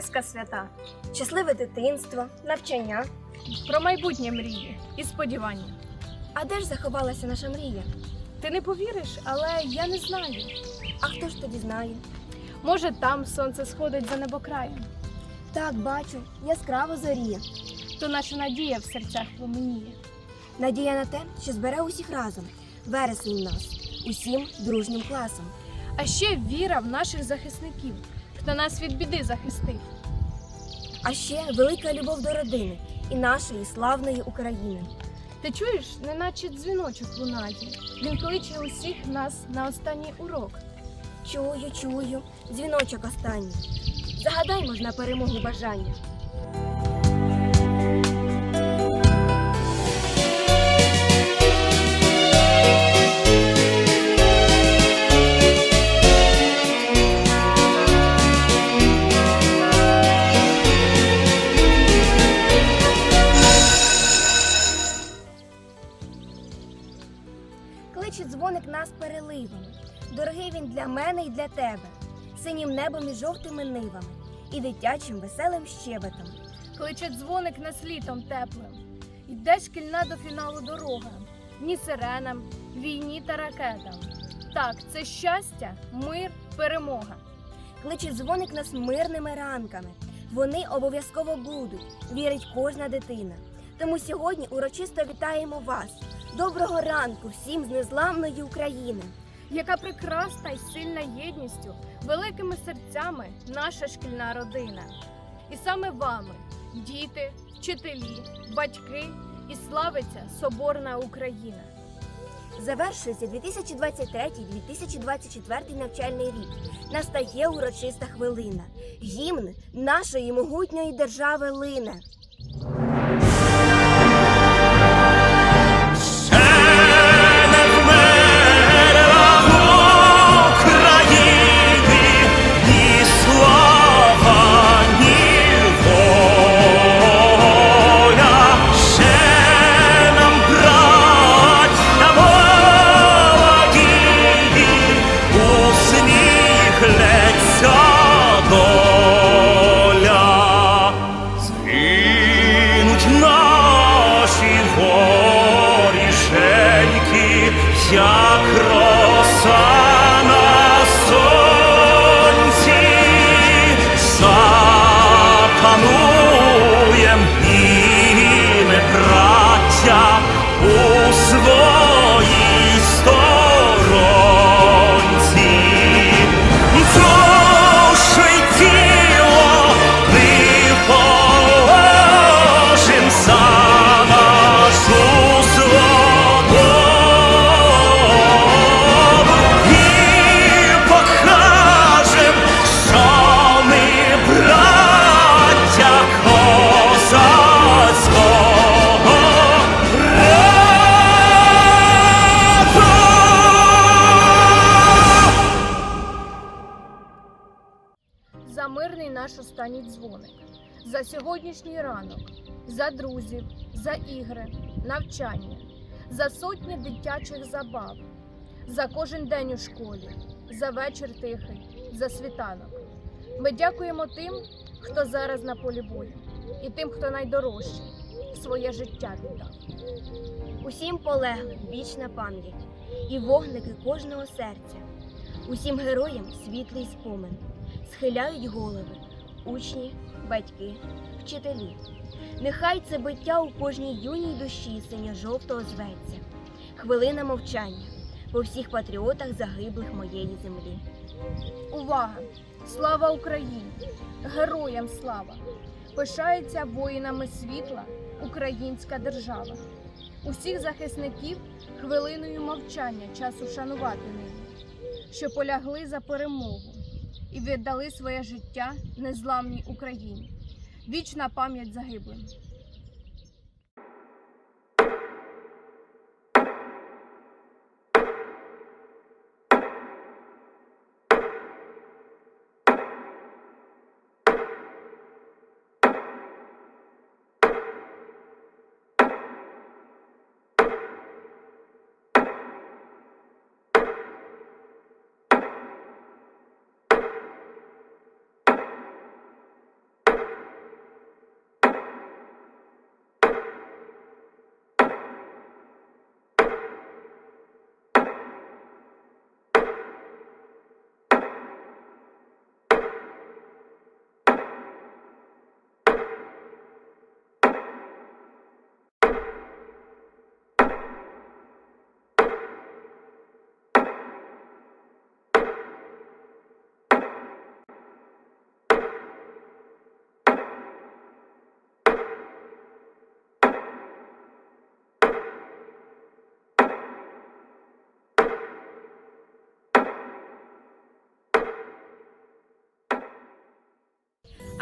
знань свята, щасливе дитинство, навчання. про майбутнє мрії і сподівання. А де ж заховалася наша мрія? Ти не повіриш, але я не знаю. А хто ж тоді знає? Може, там сонце сходить за небокраєм, Так, бачу, яскраво зоріє. то наша надія в серцях пламеніє. Надія на те, що збере усіх разом. Вересень нас, усім дружнім класом. А ще віра в наших захисників, хто нас від біди захистив. А ще велика любов до родини і нашої славної України. Ти чуєш, неначе дзвіночок лунає. Він кличе усіх нас на останній урок. Чую, чую, дзвіночок останній. Загадаймо ж на перемогу бажання. Для мене і для тебе, синім небом і жовтими нивами, і дитячим веселим щебетом. Кличе дзвоник нас літом теплим. Йде шкільна до фіналу дорога, ні сиренам, війні та ракетам. Так, це щастя, мир, перемога. Кличе дзвоник нас мирними ранками. Вони обов'язково будуть, вірить кожна дитина. Тому сьогодні урочисто вітаємо вас. Доброго ранку всім з незламної України. Яка прекрасна й сильна єдністю, великими серцями наша шкільна родина. І саме вами, діти, вчителі, батьки, і славиться Соборна Україна. Завершується 2023-2024 навчальний рік. Настає урочиста хвилина. Гімн нашої могутньої держави лине. Навчання, за сотні дитячих забав, за кожен день у школі, за вечір тихий, за світанок. Ми дякуємо тим, хто зараз на полі бою, і тим, хто найдорожчий, своє життя віддав. Усім полеглим вічна пам'ять і вогники кожного серця. Усім героям світлий спомин. Схиляють голови учні, батьки, вчителі. Нехай це биття у кожній юній душі синьо-жовтого зветься. Хвилина мовчання по всіх патріотах загиблих моєї землі. Увага! Слава Україні! Героям слава! Пишається воїнами світла українська держава. Усіх захисників хвилиною мовчання часу шанувати нині, що полягли за перемогу і віддали своє життя незламній Україні. Вічна пам'ять загиблим.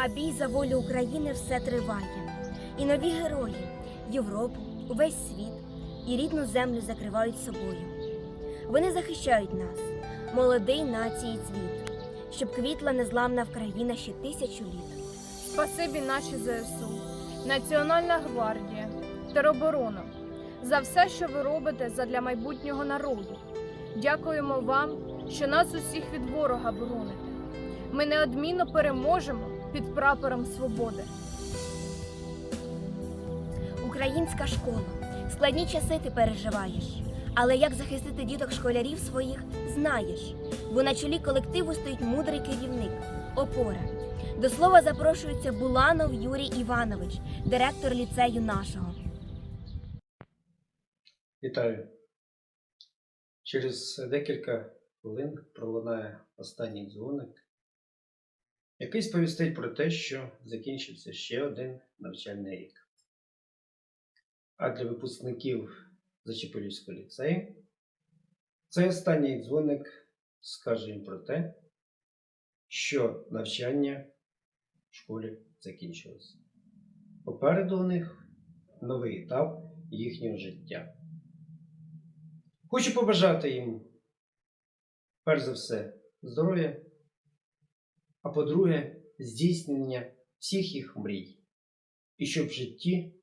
А бій за волю України все триває. І нові герої Європу, увесь світ і рідну землю закривають собою. Вони захищають нас, молодий нації цвіт, щоб квітла незламна Вкраїна ще тисячу літ. Спасибі наші ЗСУ, Національна гвардія, тероборона за все, що ви робите задля майбутнього народу. Дякуємо вам, що нас усіх від ворога бороните. Ми неодмінно переможемо під прапором свободи. Українська школа. Складні часи ти переживаєш. Але як захистити діток школярів своїх, знаєш, бо на чолі колективу стоїть мудрий керівник, опора. До слова запрошується Буланов Юрій Іванович, директор ліцею нашого. Вітаю. Через декілька хвилин пролунає останній дзвоник, який сповістить про те, що закінчився ще один навчальний рік. А для випускників Зачепилівського ліцею цей останній дзвоник скаже їм про те, що навчання в школі закінчилося. Попереду у них новий етап їхнього життя. Хочу побажати їм, перш за все, здоров'я, а по-друге, здійснення всіх їх мрій. І щоб в житті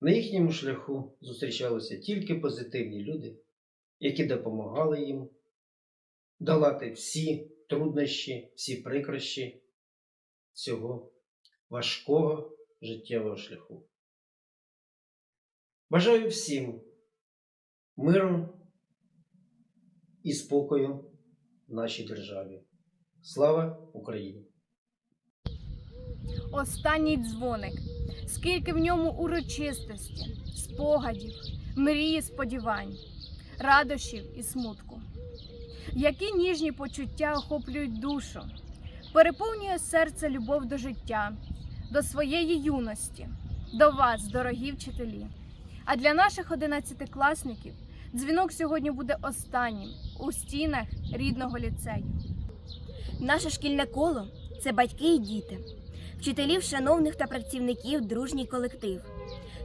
на їхньому шляху зустрічалися тільки позитивні люди, які допомагали їм долати всі труднощі, всі прикрощі цього важкого життєвого шляху. Бажаю всім миру і спокою в нашій державі. Слава Україні! Останній дзвоник. Скільки в ньому урочистості, спогадів, мрії, сподівань, радощів і смутку. Які ніжні почуття охоплюють душу, переповнює серце любов до життя, до своєї юності, до вас, дорогі вчителі. А для наших одинадцятикласників дзвінок сьогодні буде останнім у стінах рідного ліцею. Наше шкільне коло це батьки і діти, вчителів, шановних та працівників, дружній колектив.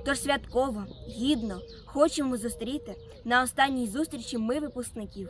Тож святково, гідно хочемо зустріти на останній зустрічі ми випускників.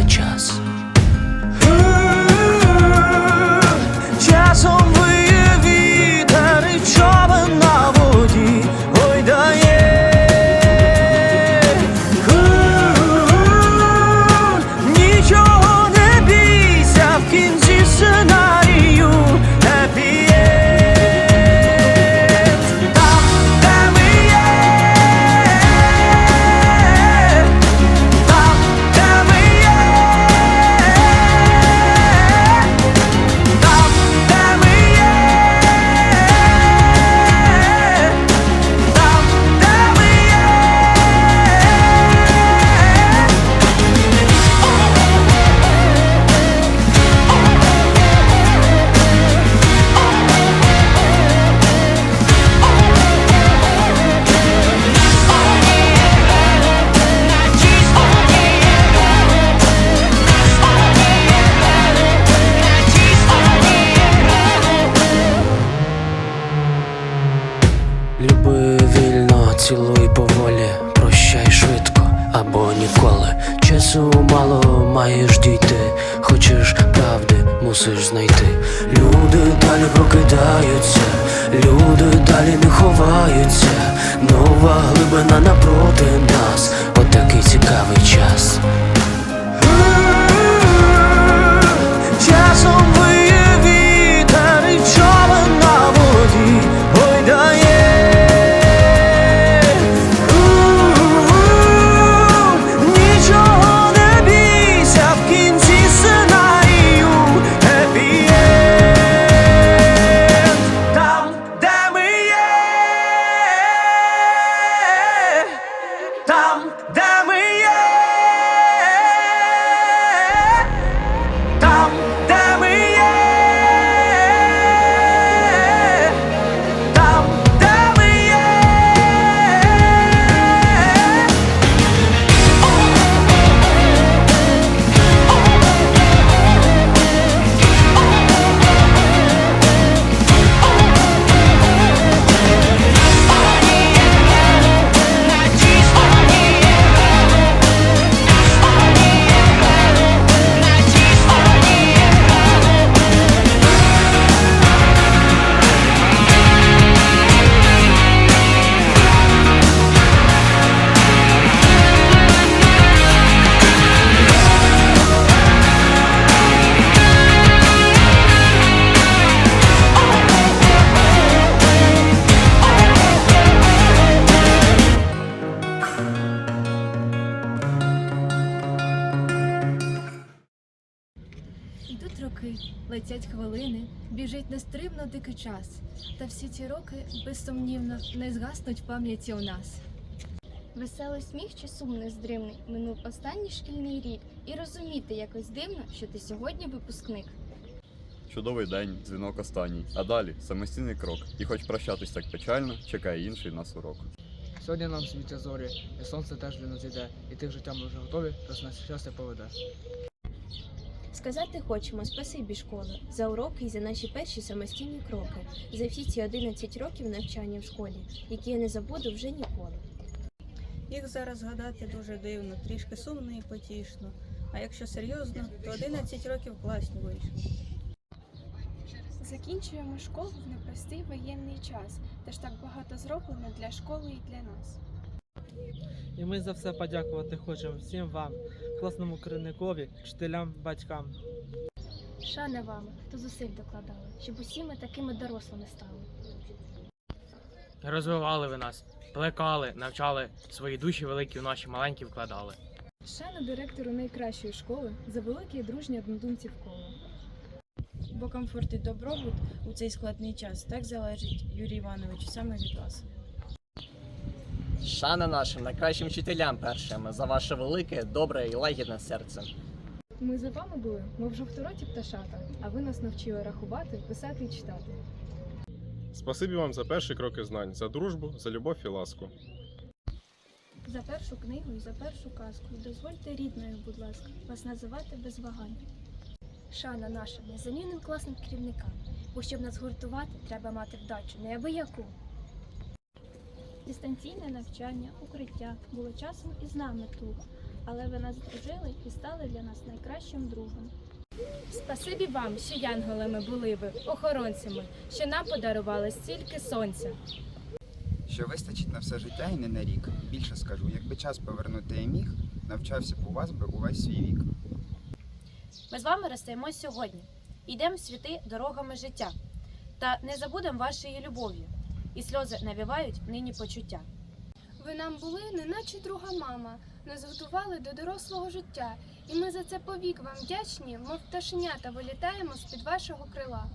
дикий час. Та всі ці роки, безсумнівно, не згаснуть в пам'яті у нас. Веселий сміх чи сум нездримний минув останній шкільний рік, і розуміти якось дивно, що ти сьогодні випускник. Чудовий день, дзвінок останній, а далі самостійний крок. І хоч прощатись так печально, чекає інший нас урок. Сьогодні нам світять зорі, і сонце теж для нас йде, і тих життя ми вже готові, тож нас щастя поведе. Сказати хочемо спасибі школи за уроки і за наші перші самостійні кроки, за всі ці 11 років навчання в школі, які я не забуду вже ніколи. Їх зараз згадати дуже дивно, трішки сумно і потішно. А якщо серйозно, то 11 років класні вийшли. Закінчуємо школу в непростий воєнний час, теж так багато зроблено для школи і для нас. І ми за все подякувати хочемо всім вам, класному керівникові, вчителям, батькам. Шана вам, хто зусиль докладали, щоб усі ми такими дорослими стали. Розвивали ви нас, плекали, навчали, свої душі великі в наші маленькі вкладали. Шана директору найкращої школи за великі і дружні однодумців коло. Бо комфорт і добробут у цей складний час так залежить, Юрій Іванович, саме від вас. Шана нашим найкращим вчителям першим за ваше велике, добре і лагідне серце. Ми за вами були, мов жовтороті пташата, а ви нас навчили рахувати, писати і читати. Спасибі вам за перші кроки знань, за дружбу, за любов і ласку. За першу книгу і за першу казку. Дозвольте рідною, будь ласка, вас називати без вагань. Шана нашим незамінним класним керівникам, бо щоб нас гуртувати, треба мати вдачу неабияку. Дистанційне навчання, укриття було часом і з нами тут, але ви нас дружили і стали для нас найкращим другом. Спасибі вам, що янголами були ви, охоронцями, що нам подарували стільки сонця. Що вистачить на все життя і не на рік. Більше скажу, якби час повернути я міг, навчався б у вас би увесь свій вік. Ми з вами розстаємось сьогодні. Йдемо в світи дорогами життя. Та не забудемо вашої любові. І сльози навівають нині почуття. Ви нам були, неначе друга мама, нас готували до дорослого життя, і ми за це повік вам вдячні, мов пташенята вилітаємо з-під вашого крила.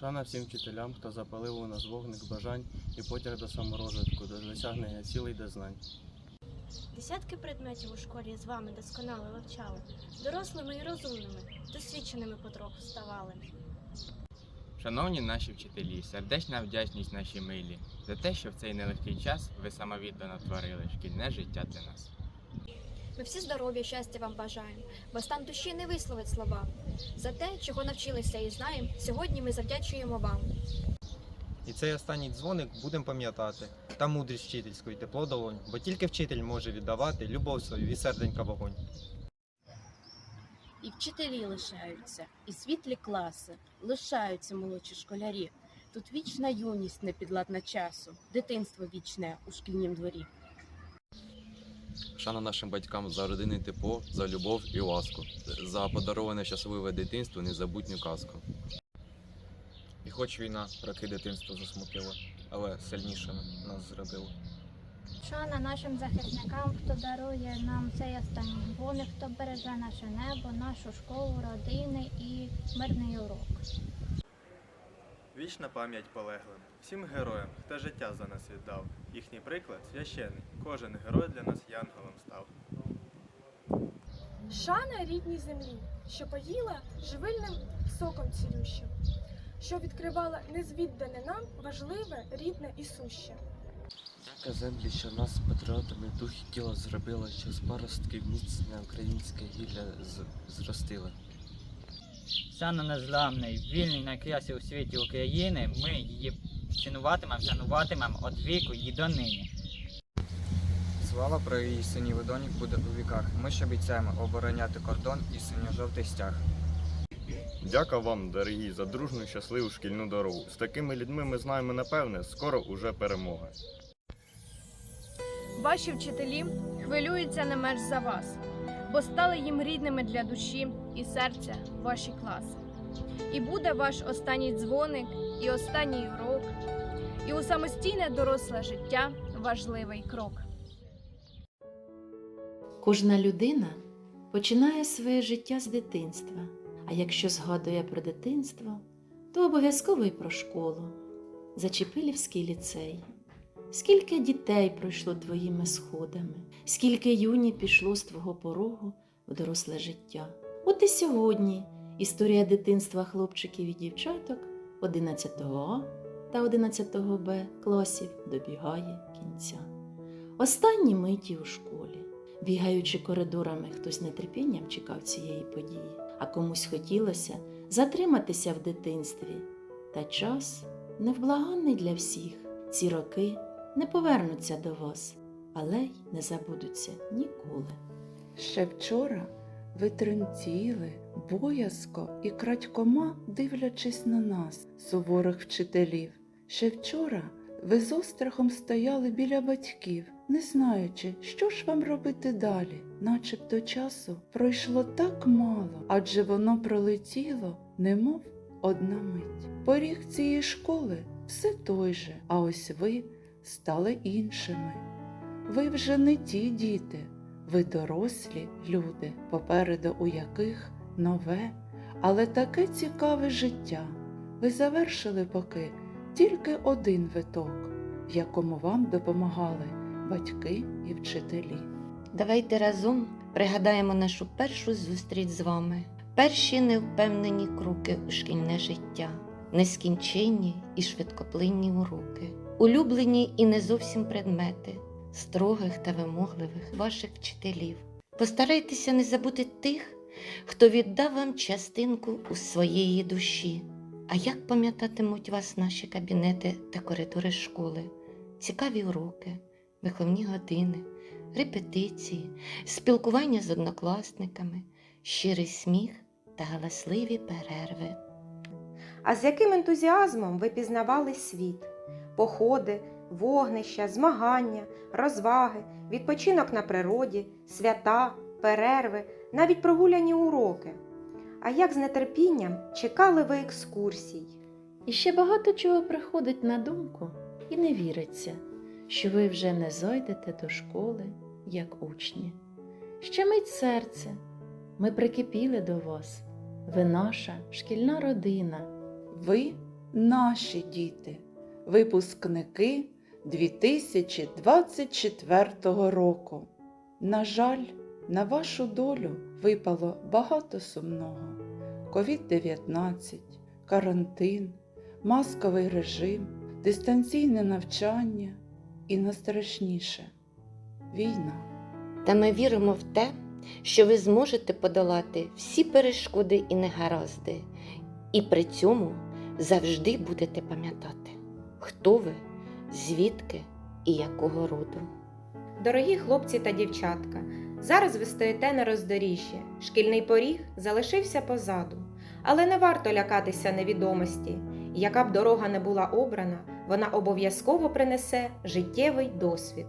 Шана всім вчителям, хто запалив у нас вогник бажань і потяг до саморозвитку, до досягнення цілей до знань. Десятки предметів у школі з вами досконало вивчали, дорослими і розумними, досвідченими потроху ставали. Шановні наші вчителі, сердечна вдячність нашій милі за те, що в цей нелегкий час ви самовіддано творили шкільне життя для нас. Ми всі здоров'я, щастя вам бажаємо, бо стан душі не висловить слова. За те, чого навчилися і знаємо, сьогодні ми завдячуємо вам. І цей останній дзвоник будемо пам'ятати. Та мудрість вчительську і тепло долонь, бо тільки вчитель може віддавати любов свою і серденька вогонь. І вчителі лишаються, і світлі класи, лишаються молодші школярі. Тут вічна юність непідладна часу, дитинство вічне у шкільнім дворі. Шана нашим батькам за родинне тепло, за любов і ласку, за подароване щасливе дитинство, незабутню казку. І хоч війна роки дитинства засмутила, але сильнішими нас зробила. Шана нашим захисникам, хто дарує нам цей останній дзвоник, хто береже наше небо, нашу школу, родини і мирний урок. Вічна пам'ять полеглим, всім героям, хто життя за нас віддав. Їхній приклад священний. Кожен герой для нас янголом став. Шана рідній землі, що поїла живильним соком цілющим, що відкривала незвіддане нам важливе, рідне і суще. Дяка землі, що нас патріотами дух і тіло зробила, що з паростків міцне українське гілля з- зростила. Шана незламний, вільний найкраще у світі України. Ми її цінуватимемо, шануватимемо від віку і до нині. Слава про її синів і буде у віках. Ми ж обіцяємо обороняти кордон і синьо-жовтий стяг. Дяка вам, дорогі, за дружну щасливу шкільну дорогу. З такими людьми ми знаємо напевне, скоро уже перемога. Ваші вчителі хвилюються не менш за вас, бо стали їм рідними для душі і серця ваші класи. І буде ваш останній дзвоник, і останній урок, і у самостійне доросле життя важливий крок. Кожна людина починає своє життя з дитинства, а якщо згадує про дитинство, то обов'язково й про школу, Зачепилівський ліцей. Скільки дітей пройшло твоїми сходами, скільки юні пішло з твого порогу в доросле життя. От і сьогодні історія дитинства хлопчиків і дівчаток 11 А та 11 Б класів добігає кінця. Останні миті у школі. Бігаючи коридорами, хтось нетерпінням чекав цієї події, а комусь хотілося затриматися в дитинстві. Та час невблаганний для всіх. Ці роки не повернуться до вас, але й не забудуться ніколи. Ще вчора ви тремтіли, боязко і крадькома дивлячись на нас, суворих вчителів. Ще вчора ви з острахом стояли біля батьків, не знаючи, що ж вам робити далі. Начебто часу пройшло так мало, адже воно пролетіло, немов одна мить. Поріг цієї школи все той же, а ось ви стали іншими. Ви вже не ті діти, ви дорослі люди, попереду у яких нове, але таке цікаве життя. Ви завершили поки тільки один виток, в якому вам допомагали батьки і вчителі. Давайте разом пригадаємо нашу першу зустріч з вами, перші невпевнені кроки у шкільне життя, нескінченні і швидкоплинні уроки, улюблені і не зовсім предмети, строгих та вимогливих ваших вчителів. Постарайтеся не забути тих, хто віддав вам частинку у своєї душі. А як пам'ятатимуть вас наші кабінети та коридори школи, цікаві уроки, виховні години, репетиції, спілкування з однокласниками, щирий сміх та галасливі перерви. А з яким ентузіазмом ви пізнавали світ, походи, вогнища, змагання, розваги, відпочинок на природі, свята, перерви, навіть прогуляні уроки. А як з нетерпінням чекали ви екскурсій? І ще багато чого приходить на думку, і не віриться, що ви вже не зайдете до школи, як учні. Щемить серце, ми прикипіли до вас, ви наша шкільна родина. Ви наші діти, випускники 2024 року. На жаль, на вашу долю випало багато сумного: COVID-19, карантин, масковий режим, дистанційне навчання і найстрашніше війна. Та ми віримо в те, що ви зможете подолати всі перешкоди і негаразди, і при цьому завжди будете пам'ятати, хто ви, звідки і якого роду. Дорогі хлопці та дівчатка, зараз ви стоїте на роздоріжжі. Шкільний поріг залишився позаду, але не варто лякатися невідомості. Яка б дорога не була обрана, вона обов'язково принесе життєвий досвід.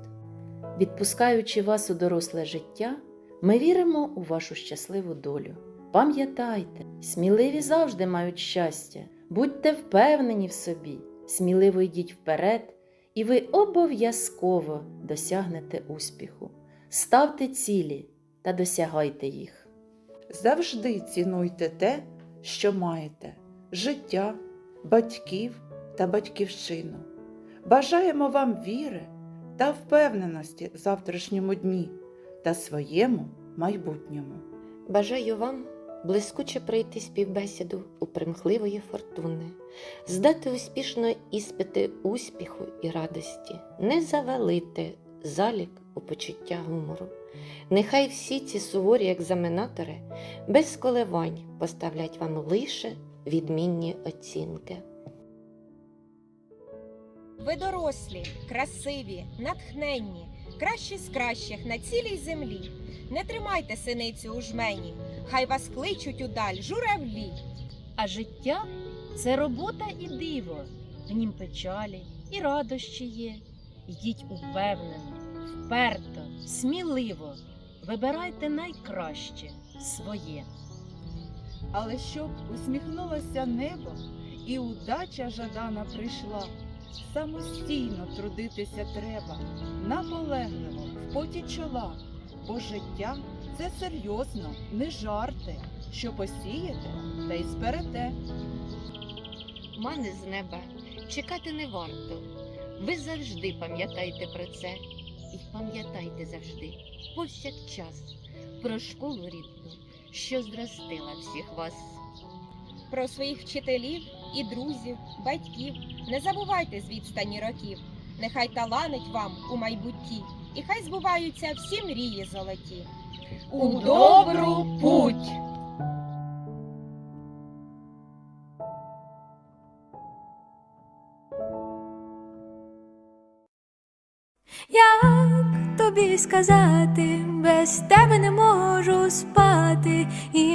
Відпускаючи вас у доросле життя, ми віримо у вашу щасливу долю. Пам'ятайте, сміливі завжди мають щастя, будьте впевнені в собі, сміливо йдіть вперед, і ви обов'язково досягнете успіху. Ставте цілі та досягайте їх. Завжди цінуйте те, що маєте: життя, батьків, та батьківщину. Бажаємо вам віри та впевненості в завтрашньому дні та своєму майбутньому. Бажаю вам блискуче пройти співбесіду у примхливої фортуни, здати успішно іспити успіху і радості, не завалити залік у почуття гумору. Нехай всі ці суворі екзаменатори без коливань поставлять вам лише відмінні оцінки. Ви дорослі, красиві, натхненні, кращі з кращих на цілій землі. Не тримайте синицю у жмені, хай вас кличуть удаль журавлі. А життя це робота і диво, в нім печалі і радощі є. Йдіть упевнено, вперто, сміливо, вибирайте найкраще своє. Але щоб усміхнулося небо і удача жадана прийшла, самостійно трудитися треба, наполегливо, в поті чола, бо життя це серйозно, не жарти, що посієте та й зберете. Мани з неба чекати не варто. Ви завжди пам'ятайте про це. І пам'ятайте завжди, повсякчас, про школу рідну, що зростила всіх вас. Про своїх вчителів і друзів, батьків не забувайте з відстані років. Нехай таланить вам у майбутті, і хай збуваються всі мрії золоті. У добру путь! Як тобі сказати, без тебе не можу спати, і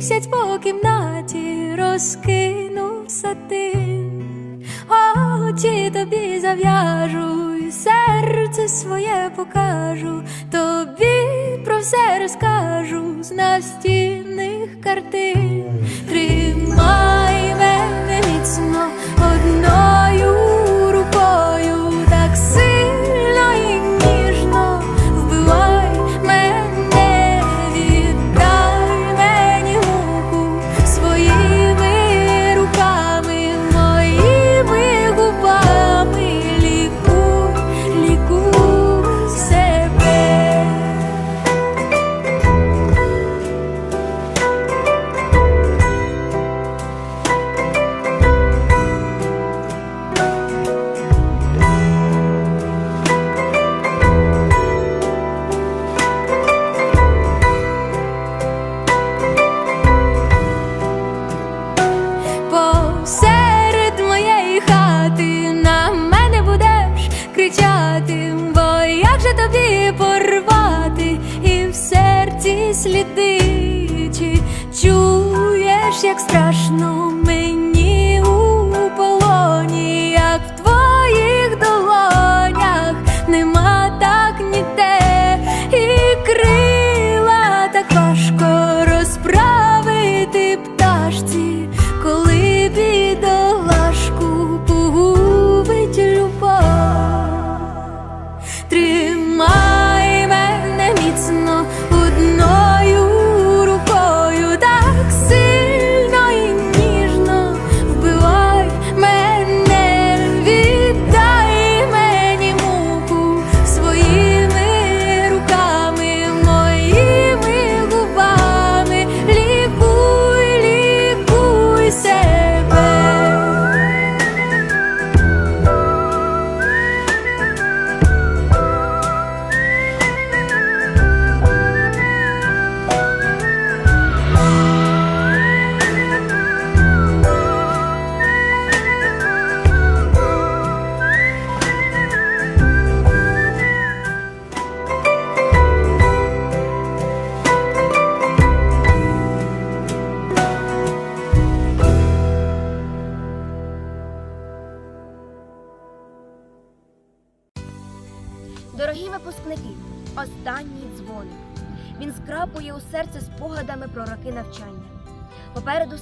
місяць по кімнаті розкинув сатин. Очі тобі зав'яжу, і серце своє покажу, тобі про все розкажу з настінних картин.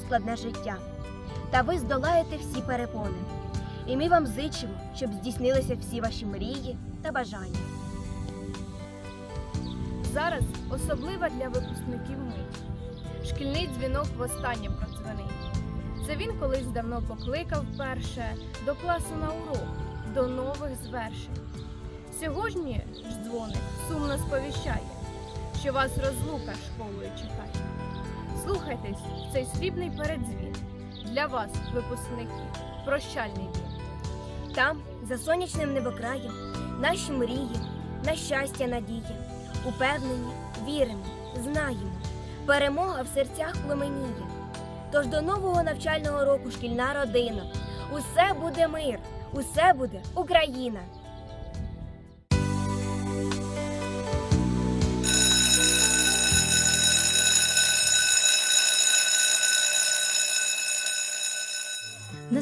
Складне життя. Та ви здолаєте всі перепони. І ми вам зичимо, щоб здійснилися всі ваші мрії та бажання. Зараз особлива для випускників мить. Шкільний дзвінок востаннє продзвонить. Це він колись давно покликав перше до класу на урок, до нових звершень. Сьогодні ж дзвоник сумно сповіщає, що вас розлука школою чекає. Слухайтесь в цей срібний передзвін. Для вас, випускники, прощальний він. Там, за сонячним небокраєм, наші мрії, на щастя, надії. Упевнені, віримо, знаємо. Перемога в серцях племеніє. Тож до нового навчального року шкільна родина. Усе буде мир, усе буде Україна.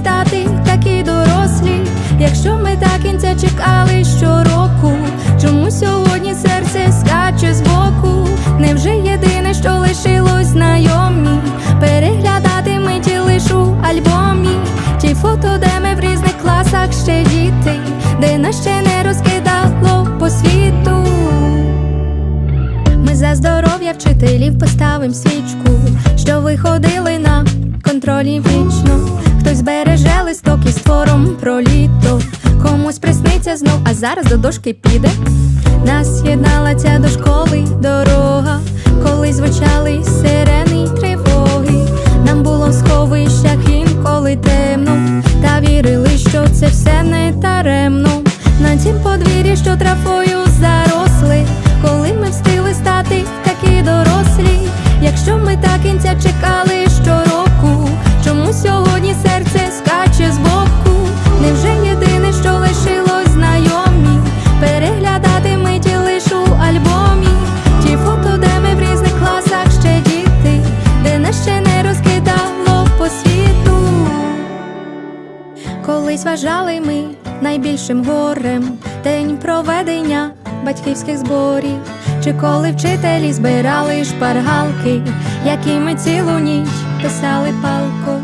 стати такі дорослі. Якщо ми так кінця чекали щороку, чому сьогодні серце скаче збоку? Невже єдине, що лишилось знайомі? Переглядати миті лиш у альбомі, ті фото, де ми в різних класах ще діти, де нас ще не розкидало по світу. Ми за здоров'я вчителів поставим свічку, що виходили на контролі вічно. Хтось збереже листок із твором про літо, комусь присниться знов, а зараз до дошки піде. Нас єднала ця до коли вчителі збирали шпаргалки, які ми цілу ніч писали палко.